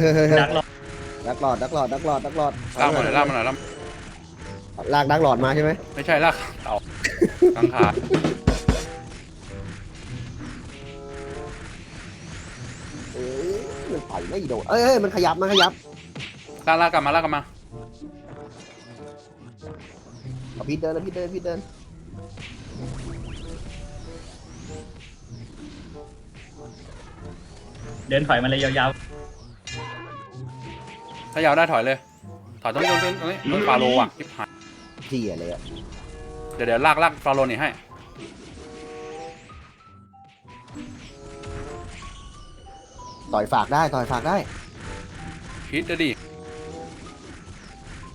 เฮ้ยเฮ้ยเฮ้ยดักหลอกดักหลอดดักหลอดดักหลอดดักหลอดลากมาหน่อยลากมาหน่อยลากลากดักหลอดมาใช่ไหมไม่ใช่ลากเต่ากังขาเอ้ยมันต่อยไม่โดนเอ้ยเอ้ยมันขยับมันขยับลากลากกลับมาลากกลับมาเอาพี่เดินเอาพี่เดินพี่เดินเดินถอยมาเลยยาว ถ้ายาวได้ถอยเลย ถอยตรงนี้ตรงนี้ตรงนี้ตรงนี้ฟาโลอะทิบหายที่อะไรอะเดี๋ยวเดี๋ยวลากลากฟาโลนี่ให้ ต่อยฝากได้ต่อยฝากได้พิษจะดี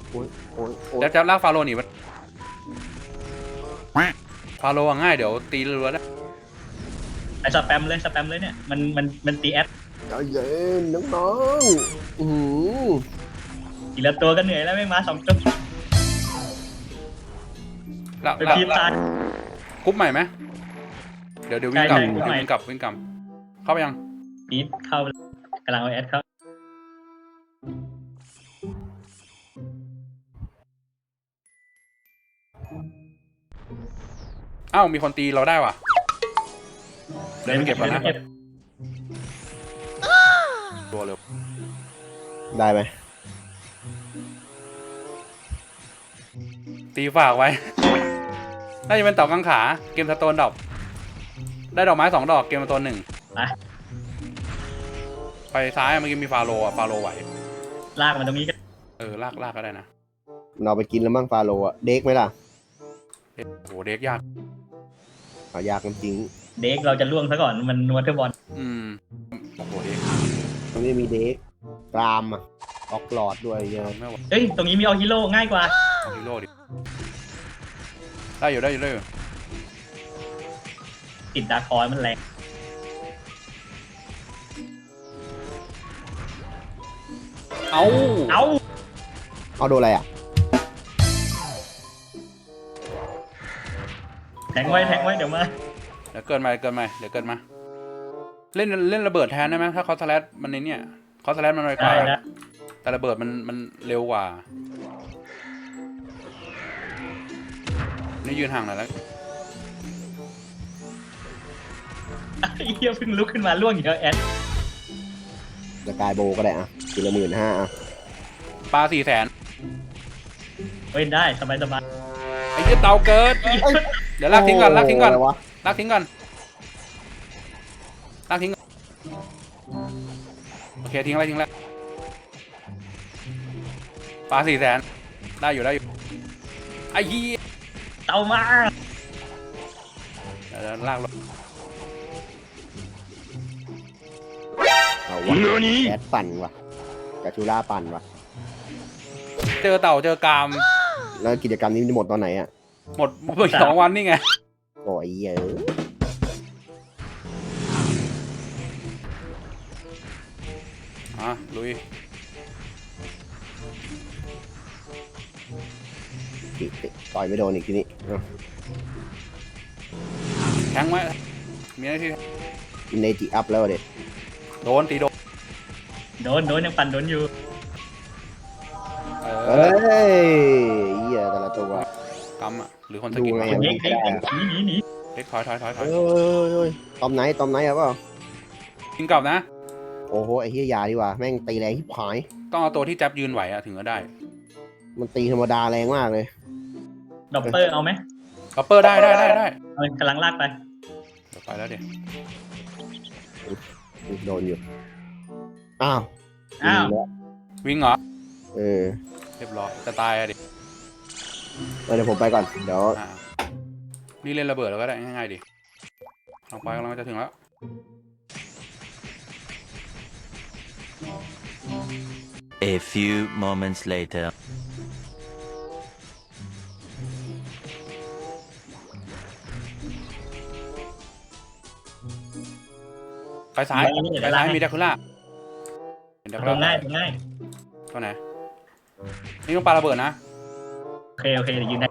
โอ้ยโอ้ยโอ้ยเดี๋ยวจะลากฟาโลหนีมันฟาโลอะง่ายเดี๋ยวตีรัวๆได้ๆไอ้สแปมเลยสแปมเลยเนี่ยมันมันมันตีแอด ใจเย็นน้องๆอือหือทีละตัวก็เหนื่อยแล้วไม่มาสองตัวลากเป็นลากทีมตากรุ๊ปใหม่ไหมเดี๋ยวเดี๋ยววิ่งกลับใช่ใช่กรุ๊ปเดี๋ยวใหม่วิ่งกลับวิ่งกลับเข้าไปยังปีดเข้ากำลังเอาแอดเข้าอ้าวมีคนตีเราได้ว่ะ เดี๋ยวไปเก็บก่อนนะ เก็บ ตัวเร็วได้ไหมตีฝากไว้ น่าจะเป็นเต่ากังขา เกมสโตนดอก ได้ดอกไม้สองดอก เกมสโตนหนึ่งไป ไปซ้ายเมื่อกี้มีฟาโลอะ ฟาโลไหว ลากมันตรงนี้ก็เออ ลากลากก็ได้นะเราไปกินแล้วมั่งฟาโลอะเด็กไหมล่ะเอ๊ะโหเด็กยาก เอายากจริงเด็กเราจะล่วงซะก่อนมันนวลเทอร์บอลอืมโอ้โหเด็กๆ มันไม่มีเด็กกรามอะออกหลอดด้วยเยอะไม่ไหวเอ้ย ตรงนี้มีออฮิโร่ง่ายกว่า เอาฮีโร่ดิได้อยู่ได้อยู่ได้อยู่ติดดาร์คอยมันแรงเอาเอ้าเอาโดนอะไรอะแทงไว้แทงไว้เดี๋ยวมา เดี๋ยวเกินมาเกินมาเดี๋ยวเกินมา เล่นเล่นระเบิดแทนได้ไหมถ้าเขาสแลดมันในเนี่ยเขาสแลดมันไวกได้ว่านะ แต่ระเบิดมันมันเร็วกว่า นี่ยืนห่างหน่อยแล้ว ไอ้เหี้ยเพิ่งลุกขึ้นมาล่วงอีกแล้วแอดจะกายโบก็ได้อะกินละหมื่นห้าอะปลาสี่แสนเฮ้ยได้สบายสบายไอ้ยี่เตาเกิด เดี๋ยวลากทิ้งก่อนลากทิ้งก่อนโะไรวะลากทิ้งก่อน ลากทิ้งก่อนโอเคทิ้งแล้วทิ้งแล้วปลาสี่แสนได้อยู่ได้อยู่ไอ้ยี่เตามาเดี๋ยวเดี๋ยวลากลงเอาวะแอดปั่นวะกาชูล่าปั่นวะเจอเต่าเจอกรามแล้วกิจกรรมนี้มันจะหมดตอนไหนอะหมดหมดสองวันนี่ไงโอ้ยเยอะ อะลุยติติต่อยไม่โดนอีกทีนี้เอาแทงไว้มีหน้าที่อินเนจิอัพแล้วเด็ดโดนตีโดน โดนโดนยังปั่นโดนอยู่ เอเฮ้อยเหี้ยแต่ละตัวกำอะ หรือคนสะกิดดูไงวะเด็กเด็กหนีหนีหนีเล็กถอยถอยถอยถเฮ้อยยเฮ้ยตอมไหนตอมไหนอะเปล่ายิงกลับนะ โอ้โหไอ้เหี้ยยาดีกว่าแม่งตีแรงที่ผาย ต้องเอาตัวที่แจ็บยืนไหวอะถึงจะได้มันตีธรรมดาแรงมากเลย ดอปเปอร์เอาไหมคัปเปอร์ได้ได้ได้ได้เอากำลังลากไป เดี๋ยวไปแล้วเดี๋ยวโดนอยู่ อ้าวอ้าว ดีแล้ววิ่งเหรอ เออเรียบร้อยจะตายอะดิเออเดี๋ยวผมไปก่อน เดี๋ยวอ่านี่เล่นระเบิดแล้วก็ได้ง่ายๆดิลองไปกำลังจะถึงแล้ว A few moments later. ไปซ้ายไปซ้ายมีเดคูล่าเห็นเดคูลล่างง่ายลงง่ายตัวไหนนี่ต้องปาระเบิดนะ โอเคโอเคเดี๋ยวยืนได้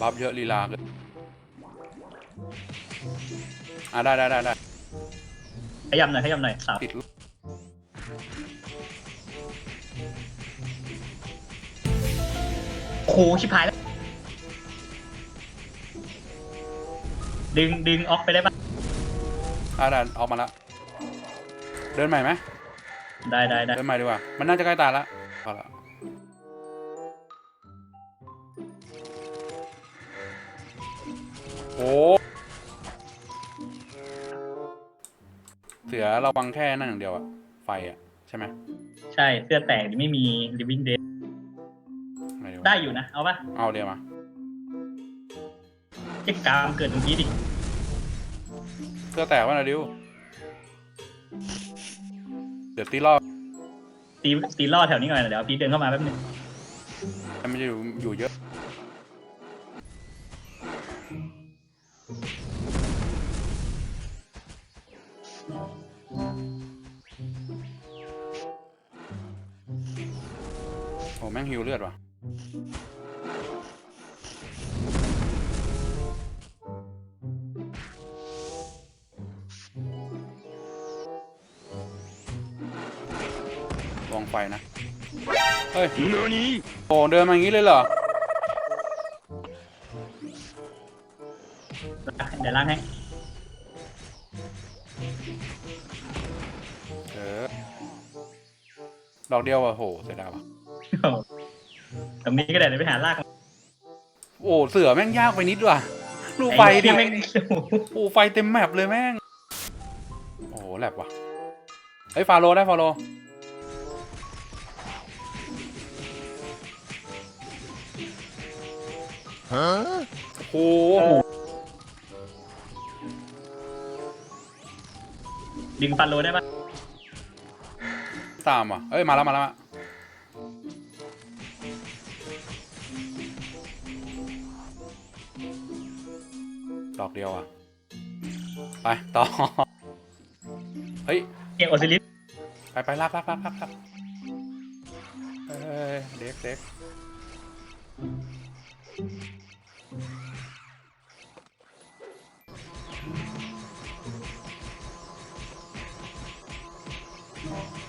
บัฟเยอะลีลาเกิน อะได้ได้ได้ได้ขยับหน่อยขยับหน่อยสาวติดโอ้โหชิบหายแล้ว ดึงดึงออกไปได้ปะอะได้ออกมาแล้วเดินใหม่ไหมได้ได้ได้เดินใหม่ดีกว่า มันน่าจะใกล้ตายละ ระวังแค่นั่นอย่างเดียวอะไฟอะใช่ไหมใช่เสื้อแตกไม่มี living dead อะไรวะได้อยู่นะ เอาปะเอาเดียวมาเจ๊กามเกิดตรงนี้ดิเสื้อแตกว่านะดิวเดี๋ยวตีรอบตีตีล่อแถวนี้ก่อนเดี๋ยวพี่เดินเข้ามาแป๊บนึงมันจะอยู่อยู่เยอะ โอ้แม่งฮิวเลือดว่ะ ลองไฟนะ เฮ้ยโอ้เดินมาอย่างนี้เลยเหรอ เดี๋ยวล้างให้ ดอกเดียวอะโหเสียดายว่ะตรงนี้ก็ได้เดี๋ยวไปหาลากโอ้เสือแม่งยากไปนิดว่ะลูกไฟดิอ้แม่งโอ้ไฟเต็มแมปเลยแม่ง โอ้โหแหลบว่ะเฮ้ยฟาโลได้ฟาโลโอ้โหดึงฟันโลได้ปะ ตามว่ะ เอ้ย มาแล้ว มาแล้วมาดอกเดียวอะ ไป ต่อ เฮ้ย เอกโอซิลิสไปไปรับรับรับรับรับเอ้ยเด็กเด็ก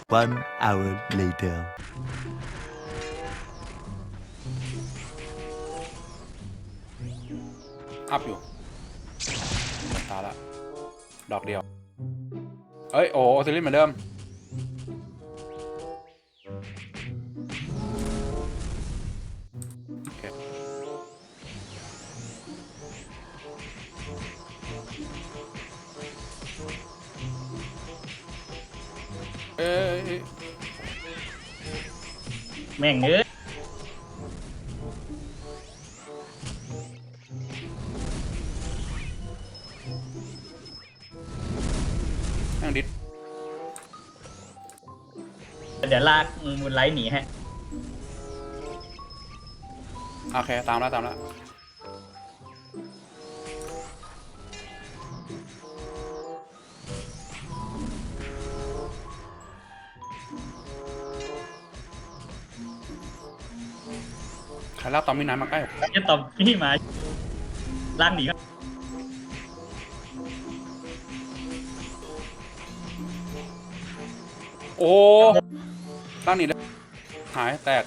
One hour later. อัพอยู่หมดตาละ ดอกเดียว เอ้ย โอ้โอซิลิสเหมือนเดิม แม่งเอ้ยนั่งดิดเดี๋ยวลากมูนไลท์หนีฮะ โอเค ตามแล้วตามแล้ว ใครลากตอมมินานมาใกล้จะตอบพี่มาลากหนีก็โอ้ลากหนีได้หายแตก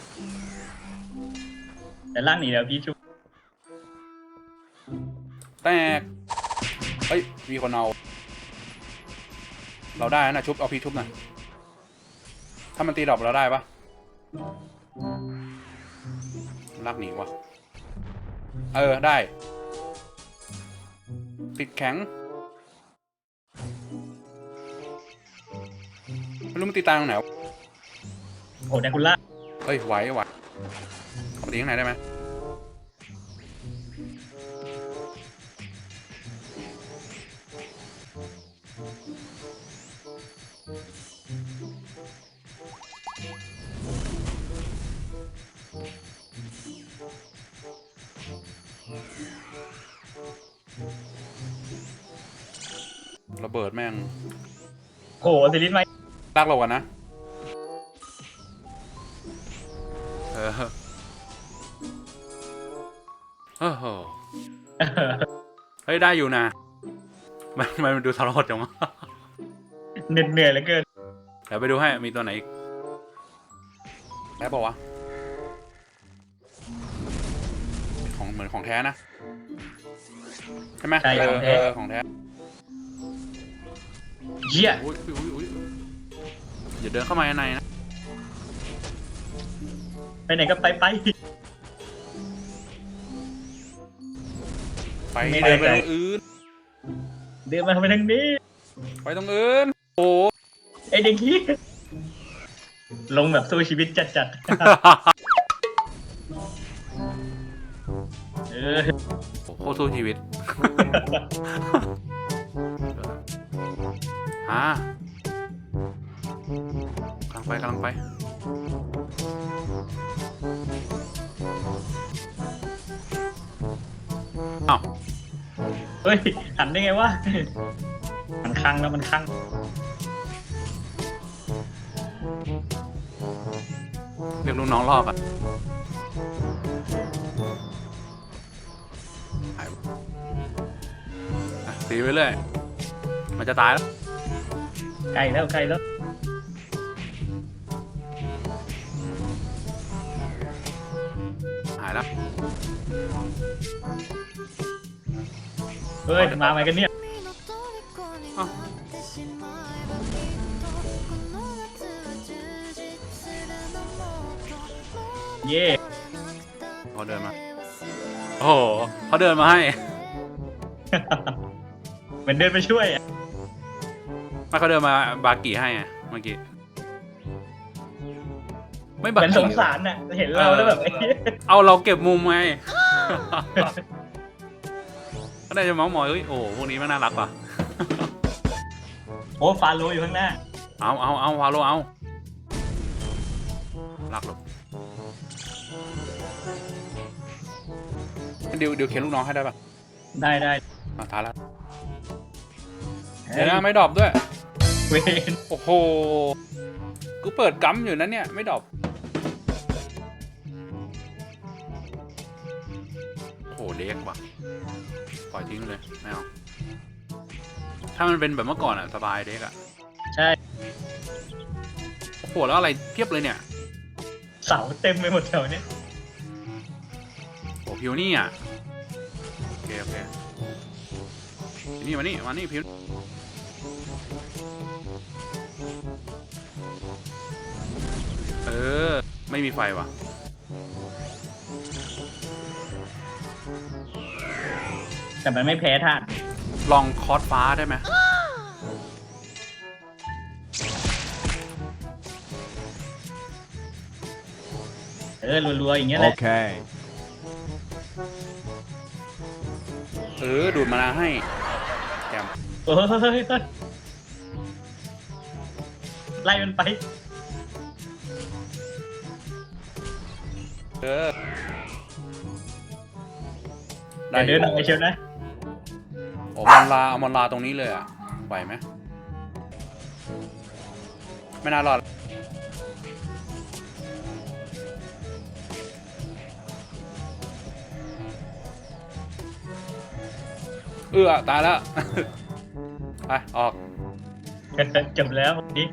เดี๋ยวลากหนีเดี๋ยวพี่ชุบแตกเฮ้ยมีคนเอาเราได้นะชุบเอาพีชุบหน่อยถ้ามันตีดรอกเราได้ปะ ลากหนีวะเออ ได้ ติดแข็งไม่รู้มันตีตายตรงไหนวะโอ้แดกุล่าเฮ้ยไหวไหวเอาไปตีข้างในได้ไหม ระเบิดแม่งโหซิลิสมาลากเรากันนะเออเออเฮ้ยได้อยู่นะ มันมันดูทรหดจังวะเหน็ดเหนื่อยเหลือเกินเดี๋ยวไปดูให้มีตัวไหนอีกแท้บอกวะของเหมือนของแท้นะ ใช่ไหมใช่เอขอองแท้ เออของแท้ เยี่ยอุ้ยอุ้ยอุ้ยอุ้ยอย่าเดินเข้ามาในนะไปไหนก็ไปไป ไปไม่เดินไปแน่ใจตรงอื่นเดินมาทำไมทางนี้ไปตรงอื่นโอ้ ไอเด็กนี้ยลงแบบสู้ชีวิตจัดจัดๆเออโคตรสู้ชีวิต อ่ากำลังไปกำลังไป อ้าวเฮ้ยหันได้ไงวะ มันคังแล้วมันคังเรียกลูกน้องลอกอะหายอะตีไปเรื่อยมันจะตายแล้ว ไกลแล้วไกลแล้วหายแล้วเฮ้ยมาไหมกันเนี่ยอ้าวเย่เขาเดินมา โอ้โหเขาเดินมาให้ เหมือนเดินไปช่วยอะ ไม่เขาเดินมาบากิให้อะเมื่อกี้ไม่เหบามือนกิสงสารน่ะเห็นเราแล้วแบบไอ้เหี้ยเอาเราเก็บมุมไง ก็ได้จะเมาส์มอยเฮ้ยโอ้โหพวกนี้มันน่ารักว่ะ โอ้ฟาโลอยู่ข้างหน้า เอาเอาเอาวาโลเอารักหรอกเดี๋ยวเดี๋ยวเขียนลูกน้องให้ได้ปะได้ได้มาทานแล้วเดี๋ยวนะไม่ดรอปด้วย เวนโอ้โห กูเปิดกัมอยู่นะเนี่ย ไม่ดรอปโอ้โหเล็กว่ะ ปล่อยทิ้งเลย ไม่เอา ถ้ามันเป็นแบบเมื่อก่อนอะสบายเด็กอะใช่ โอ้โห แล้วอะไรเพียบเลยเนี่ย เสาเต็มไปหมดแถวเนี้ยโอ้พิวนี่อะ โอเค โอเค นี่มานี่มานี่พิว เออ ไม่มีไฟว่ะ แต่มันไม่แพ้ธาตุลองคอร์สฟ้าได้ไหมเออรัวๆอย่างเงี้ยแหละ Okay. เออ ดูดมานาให้แจมเออเฮ้ยเฮ้ยเฮ้ยไล่มันไป เออเดี๋ยวเดินออกไปเชียวนะโอ้มันลาเอามันลาตรงนี้เลยอะไหวไหมไม่น่ารอดเอื้อตายแล้ว ไป ออก จบแล้วนี่